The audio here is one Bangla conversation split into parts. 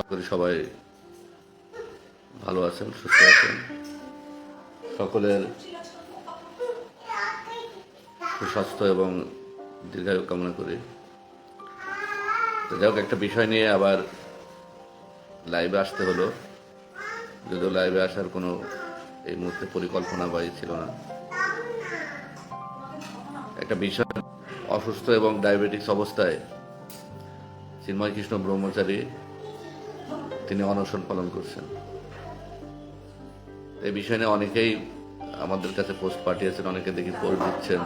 সকলে সবাই ভালো আছেন, সুস্থ আছেন। সকলের সুস্বাস্থ্য এবং দীর্ঘায়ু কামনা করি। যাই হোক, একটা বিষয় নিয়ে আবার লাইভে আসতে হলো। যদিও লাইভে আসার কোনো এই মুহূর্তে পরিকল্পনা বা ছিল না। একটা বিষয় অসুস্থ এবং ডায়াবেটিক্স অবস্থায় চিন্ময় কৃষ্ণ ব্রহ্মচারী তিনি অনশন পালন করছেন। এই বিষয় নিয়ে অনেকেই আমাদের কাছে পোস্ট পাঠিয়েছেন, অনেকে দেখি পোস্ট দিচ্ছেন।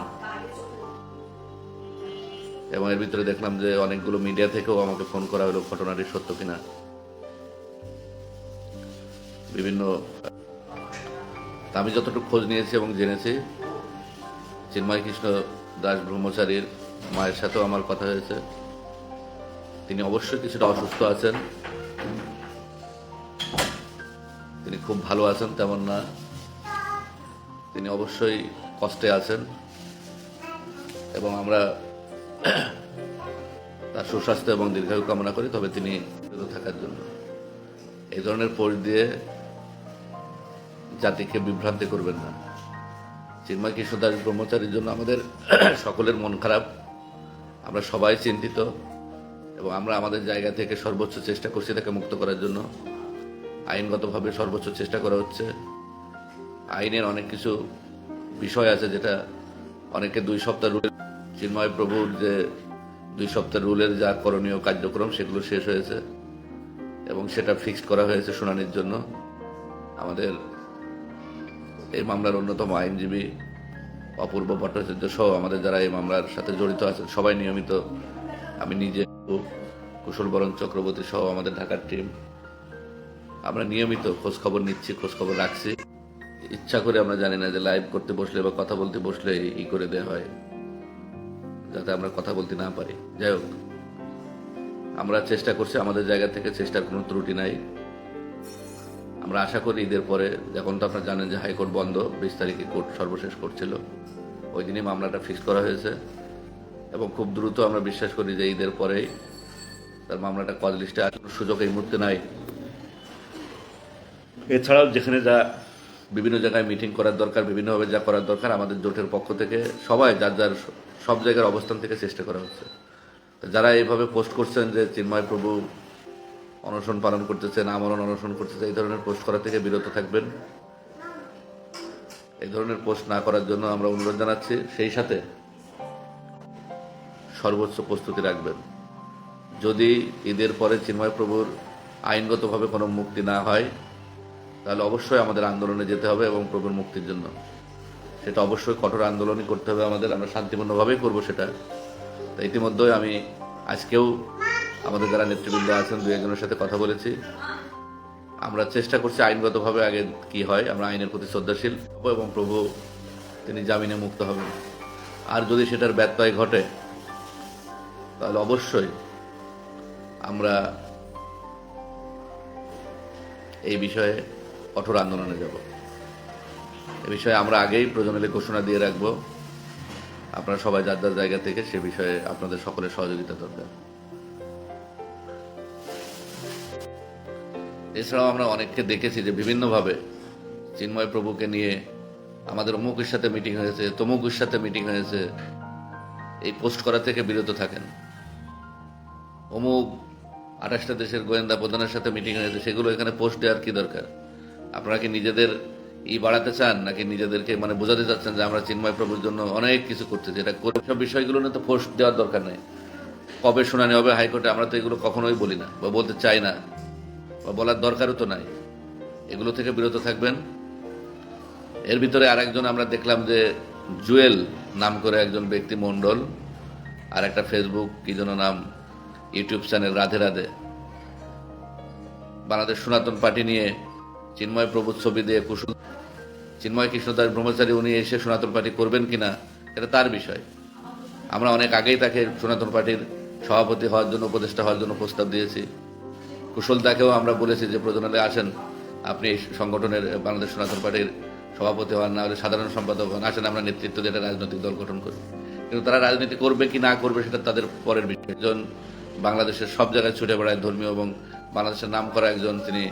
এবং এর ভিতরে দেখলাম যে অনেকগুলো মিডিয়া থেকেও আমাকে ফোন করা হলো ঘটনাটি সত্য কিনা। বিভিন্ন, আমি যতটুকু খোঁজ নিয়েছি এবং জেনেছি, চিন্ময় কৃষ্ণ দাস ব্রহ্মচারীর মায়ের সাথেও আমার কথা হয়েছে। তিনি অবশ্যই কিছুটা অসুস্থ আছেন। খুব ভালো আছেন, তেমন না। তিনি অবশ্যই কষ্টে আছেন। এবং আমরা তার সুস্বাস্থ্য এবং দীর্ঘায়ু কামনা করি, তবে তিনি থাকার জন্য। এই ধরনের পোস্ট দিয়ে জাতিকে বিভ্রান্তি করবেন না। চিন্ময় কৃষ্ণ দাস ব্রহ্মচারীর জন্য আমাদের সকলের মন খারাপ। আমরা সবাই চিন্তিত এবং আমরা আমাদের জায়গা থেকে সর্বোচ্চ চেষ্টা করছি তাকে মুক্ত করার জন্য। আইনগতভাবে সর্বোচ্চ চেষ্টা করা হচ্ছে। আইনের অনেক কিছু বিষয় আছে যেটা অনেকে দুই সপ্তাহ রুল চিন্ময় প্রভুর যে দুই সপ্তাহ রুলের যা করণীয় কার্যক্রম, সেগুলো শেষ হয়েছে এবং সেটা ফিক্সড করা হয়েছে শুনানির জন্য। আমাদের এই মামলার অন্যতম আইনজীবী অপূর্ব ভট্টাচার্য সহ আমাদের যারা এই মামলার সাথে জড়িত আছেন, সবাই নিয়মিত আমি নিজে কুশল বরণ চক্রবর্তী সহ আমাদের ঢাকার টিম আমরা নিয়মিত খোঁজ খবর নিচ্ছি খোঁজ খবর রাখছি। ইচ্ছা করে আমরা জানি না যে লাইভ করতে বসলে বা কথা বলতে বসলে ই করে দেওয়া হয়, যাতে আমরা কথা বলতে না পারি। যাই হোক, আমরা চেষ্টা করছি, আমাদের জায়গা থেকে চেষ্টার কোনো ত্রুটি নাই। আমরা আশা করি ঈদের পরে, যখন তো আপনারা জানেন যে হাইকোর্ট বন্ধ, বিশ তারিখে কোর্ট সর্বশেষ করছিল, ওই দিনই মামলাটা ফিক্স করা হয়েছে। এবং খুব দ্রুত আমরা বিশ্বাস করি যে ঈদের পরেই তার মামলাটা কজ লিস্টে আসার সুযোগ এই মুহূর্তে নাই। এছাড়াও যেখানে যা বিভিন্ন জায়গায় মিটিং করার দরকার, বিভিন্নভাবে যা করার দরকার আমাদের জোটের পক্ষ থেকে সবাই যার যার সব জায়গার অবস্থান থেকে চেষ্টা করা হচ্ছে। যারা এইভাবে পোস্ট করছেন যে চিন্ময় প্রভু অনশন পালন করতেছেন, আমরণ অনশন করতেছে এই ধরনের পোস্ট করা থেকে বিরত থাকবেন। এই ধরনের পোস্ট না করার জন্য আমরা অনুরোধ জানাচ্ছি, সেই সাথে সর্বোচ্চ প্রস্তুতি রাখবেন। যদি ঈদের পরে চিন্ময় প্রভুর আইনগতভাবে কোনো মুক্তি না হয় তাহলে অবশ্যই আমাদের আন্দোলনে যেতে হবে এবং প্রভুর মুক্তির জন্য। সেটা অবশ্যই কঠোর আন্দোলনই করতে হবে আমাদের, আমরা শান্তিপূর্ণভাবেই করব সেটা। তো ইতিমধ্যে আমি আজকেও আমাদের যারা নেতৃবৃন্দ আছেন, দু একজনের সাথে কথা বলেছি। আমরা চেষ্টা করছি আইনগতভাবে আগে কি হয়, আমরা আইনের প্রতি শ্রদ্ধাশীল হব এবং প্রভু তিনি জামিনে মুক্ত হবেন। আর যদি সেটার ব্যত্যয় ঘটে, তাহলে অবশ্যই আমরা এই বিষয়ে কঠোর আন্দোলনে যাব। এ বিষয়ে আমরা আগেই প্রয়োজনীয় ঘোষণা দিয়ে রাখব। আপনারা সবাই যার যার জায়গা থেকে সে বিষয়ে আপনাদের সকলের সহযোগিতা দরকার। এছাড়াও আমরা অনেককে দেখেছি যে বিভিন্নভাবে চিন্ময় প্রভুকে নিয়ে আমাদের অমুকের সাথে মিটিং হয়েছে, তমুকের সাথে মিটিং হয়েছে, এই পোস্ট করা থেকে বিরত থাকেন। অমুক আঠাশটা দেশের গোয়েন্দা প্রধানের সাথে মিটিং হয়েছে, সেগুলো এখানে পোস্ট দেওয়ার কি দরকার? আপনারা কি নিজেদের ই বাড়াতে চান, নাকি নিজেদেরকে মানে বোঝাতে চাচ্ছেন যে আমরা চিন্ময় প্রভুর জন্য অনেক কিছু করতেছি এটা করে সব বিষয়গুলো নিয়ে তো পোস্ট দেওয়ার দরকার নেই। কবে শুনানি হবে হাইকোর্টে আমরা তো এগুলো কখনোই বলি না, বা বলতে চাই না, বা বলার দরকারও তো নাই। এগুলো থেকে বিরত থাকবেন। এর ভিতরে আরেকজন আমরা দেখলাম যে জুয়েল নাম করে একজন ব্যক্তি মণ্ডল, আর একটা ফেসবুক কি যেন নাম YouTube channel Radhe Radhe. Bangladesh Sanatan party নিয়ে চিন্ময় প্রভুর ছবি দিয়ে কুশল চিন্ময় কৃষ্ণদাস ব্রহ্মচারী উনি এসে সনাতন পার্টি করবেন কিনা, এটা তার বিষয়। আমরা অনেক আগেই তাকে সনাতন পার্টির সভাপতি হওয়ার জন্য, উপদেষ্টা হওয়ার জন্য প্রস্তাব দিয়েছি। কুশলদাকেও আমরা বলেছি যে প্রয়োজনে আসেন। আপনি এই সংগঠনের বাংলাদেশ সনাতন পার্টির সভাপতি হন, না হলে সাধারণ সম্পাদক হন। আসেন আমরা নেতৃত্ব দিয়ে একটা রাজনৈতিক দল গঠন করি। কিন্তু তারা রাজনীতি করবে কি না করবে, সেটা তাদের পরের বিষয়। একজন বাংলাদেশের সব জায়গায় ছুটে বেড়ায় ধর্মীয় এবং বাংলাদেশের নাম করা একজন তিনি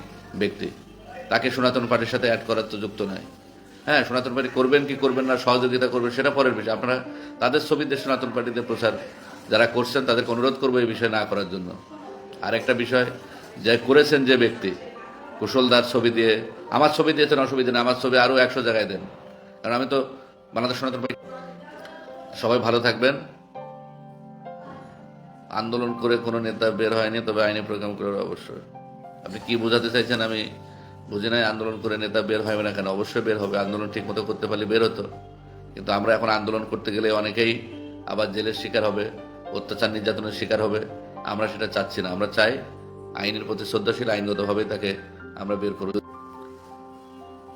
ব্যক্তি। তাকে সনাতন পার্টির সাথে অ্যাড করার তো যুক্ত নয় হ্যাঁ সনাতন পার্টি করবেন কি করবেন না, সহযোগিতা করবেন, সেটা পরের বিষয়। আপনারা তাদের ছবিতে সনাতন পার্টিতে প্রচার যারা করছেন, তাদেরকে অনুরোধ করব এই বিষয় না করার জন্য। আরেকটা বিষয়, যে করেছেন যে ব্যক্তি, কুশলদার ছবি দিয়ে, আমার ছবি দিয়েছেন অসুবিধা নেই, আমার ছবি আরও একশো জায়গায় দেন। কারণ আমি তো বাংলাদেশ সনাতন পার্টি সবাই ভালো থাকবেন। আন্দোলন করে কোনো নেতা বের হয়নি, তবে আইনি প্রোগ্রাম করে অবশ্যই আপনি কি বোঝাতে চাইছেন আমি বুঝি নাই, আন্দোলন করে নেতা বের হবে না কেন? অবশ্যই বের হবে, আন্দোলন ঠিক মতো করতে পারলে বের হতো। কিন্তু আমরা এখন আন্দোলন করতে গেলে অনেকেই আবার জেলের শিকার হবে, অত্যাচার নির্যাতনের শিকার হবে। আমরা সেটা চাচ্ছি না। আমরা চাই আইনের প্রতি শ্রদ্ধাশীল আইনগতভাবে তাকে আমরা বের করব।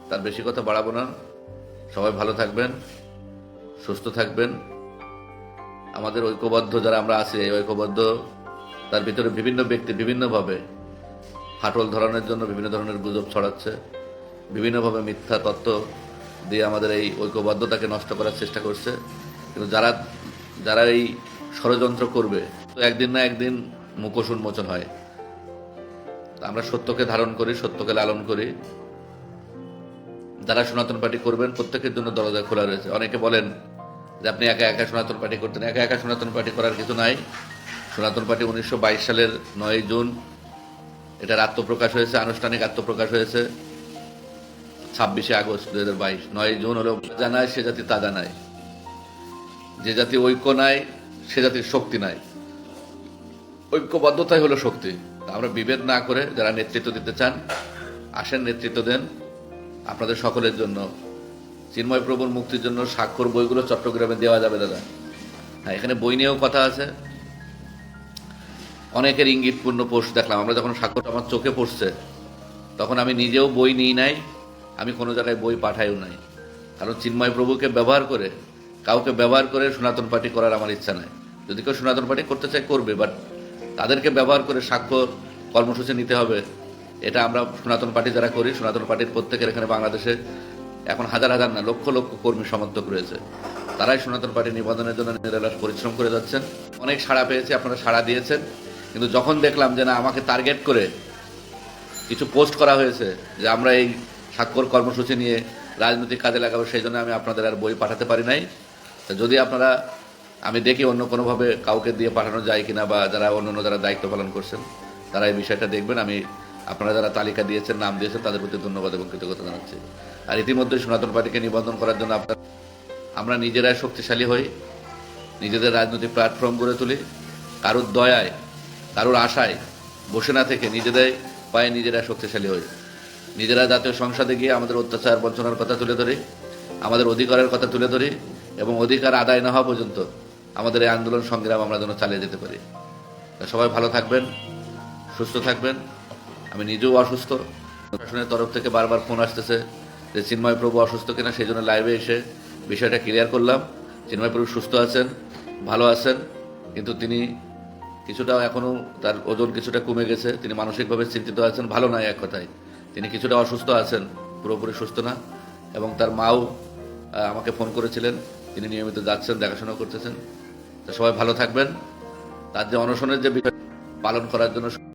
তার বেশি কথা বাড়াবো না। সবাই ভালো থাকবেন, সুস্থ থাকবেন। আমাদের ঐক্যবদ্ধ যারা আমরা আছি, এই ঐক্যবদ্ধ, তার ভিতরে বিভিন্ন ব্যক্তি বিভিন্নভাবে ফাটল ধরানোর জন্য বিভিন্ন ধরনের গুজব ছড়াচ্ছে। বিভিন্নভাবে মিথ্যা তত্ত্ব দিয়ে আমাদের এই ঐক্যবদ্ধতাকে নষ্ট করার চেষ্টা করছে। কিন্তু যারা যারা এই ষড়যন্ত্র করবে, তো একদিন না একদিন মুখোশ উন্মোচন হয়। আমরা সত্যকে ধারণ করি, সত্যকে লালন করি। যারা সনাতন পার্টি করবেন, প্রত্যেকের জন্য দরজা খোলা রয়েছে। অনেকে বলেন যে আপনি একা একা সনাতন পার্টি করতেন। একা একা সনাতন পার্টি করার কিছু নাই। সনাতন পার্টি উনিশশো বাইশ সালের নয় জুন এটার আত্মপ্রকাশ হয়েছে, আনুষ্ঠানিক আত্মপ্রকাশ হয়েছে। ছাব্বিশে আগস্ট দু হাজার বাইশ, নয় জুন হলো জানায় সে জাতি তা জানায় যে জাতি ঐক্য নাই, সে জাতির শক্তি নাই। ঐক্যবদ্ধতাই হলো শক্তি। আমরা বিভেদ না করে যারা নেতৃত্ব দিতে চান, আসেন নেতৃত্ব দেন। আপনাদের সকলের জন্য, চিন্ময় প্রভুর মুক্তির জন্য স্বাক্ষর বইগুলো চট্টগ্রামে দেওয়া যাবে, দাদা। হ্যাঁ এখানে বই নিয়েও কথা আছে। অনেকের ইঙ্গিতপূর্ণ পোস্ট দেখলাম। আমরা যখন স্বাক্ষর আমার চোখে পড়ছে, তখন আমি নিজেও বই নিই নাই, আমি কোনো জায়গায় বই পাঠাইও নাই। কারণ চিন্ময় প্রভুকে ব্যবহার করে, কাউকে ব্যবহার করে সনাতন পার্টি করার আমার ইচ্ছা নাই। যদি কেউ সনাতন পার্টি করতে চায়, করবে বাট তাদেরকে ব্যবহার করে স্বাক্ষর কর্মসূচি নিতে হবে। এটা আমরা সনাতন পার্টি যারা করি, সনাতন পার্টির প্রত্যেকের এখানে বাংলাদেশে এখন হাজার হাজার না, লক্ষ লক্ষ কর্মী সমর্থক রয়েছে। তারাই সনাতন পার্টি নিবন্ধনের জন্য নিরলস পরিশ্রম করে যাচ্ছেন। অনেক সাড়া পেয়েছে, আপনারা সাড়া দিয়েছেন। কিন্তু যখন দেখলাম যে না, আমাকে টার্গেট করে কিছু পোস্ট করা হয়েছে যে আমরা এই স্বাক্ষর কর্মসূচি নিয়ে রাজনৈতিক কাজে লাগাবো, সেই জন্য আমি আপনাদের আর বই পাঠাতে পারি নাই। তা যদি আপনারা, আমি দেখি অন্য কোনোভাবে কাউকে দিয়ে পাঠানো যায় কিনা বা যারা অন্য অন্য যারা দায়িত্ব পালন করছেন, তারা এই বিষয়টা দেখবেন। আমি, আপনারা যারা তালিকা দিয়েছেন, নাম দিয়েছেন, তাদের প্রতি ধন্যবাদ এবং কৃতজ্ঞতা জানাচ্ছি। আর ইতিমধ্যে সনাতন পার্টিকে নিবন্ধন করার জন্য আপনার, আমরা নিজেরাই শক্তিশালী হই, নিজেদের রাজনৈতিক প্ল্যাটফর্ম গড়ে তুলি। কারোর দয়ায় কারোর আশায় বসে না থেকে নিজেদের পায়ে নিজেরা শক্তিশালী হই নিজেরা জাতীয় সংসদে গিয়ে আমাদের অত্যাচার বঞ্চনার কথা তুলে ধরি, আমাদের অধিকারের কথা তুলে ধরি এবং অধিকার আদায় না হওয়া পর্যন্ত আমাদের এই আন্দোলন সংগ্রাম আমরা যেন চালিয়ে যেতে পারি। সবাই ভালো থাকবেন, সুস্থ থাকবেন। আমি নিজেও অসুস্থ। প্রশাসনের তরফ থেকে বারবার ফোন আসতেছে যে চিন্ময় প্রভু অসুস্থ কিনা, সেই জন্য লাইভে এসে বিষয়টা ক্লিয়ার করলাম। চিন্ময় প্রভু সুস্থ আছেন, ভালো আছেন, কিন্তু তিনি কিছুটা এখনও তার ওজন কিছুটা কমে গেছে। তিনি মানসিকভাবে চিন্তিত আছেন, ভালো নয় এক কথায়। তিনি কিছুটা অসুস্থ আছেন, পুরোপুরি সুস্থ না। এবং তার মাও আমাকে ফোন করেছিলেন। তিনি নিয়মিত যাচ্ছেন, দেখাশোনা করতেছেন। তা সবাই ভালো থাকবেন। তার যে অনশনের যে বিষয়, পালন করার জন্য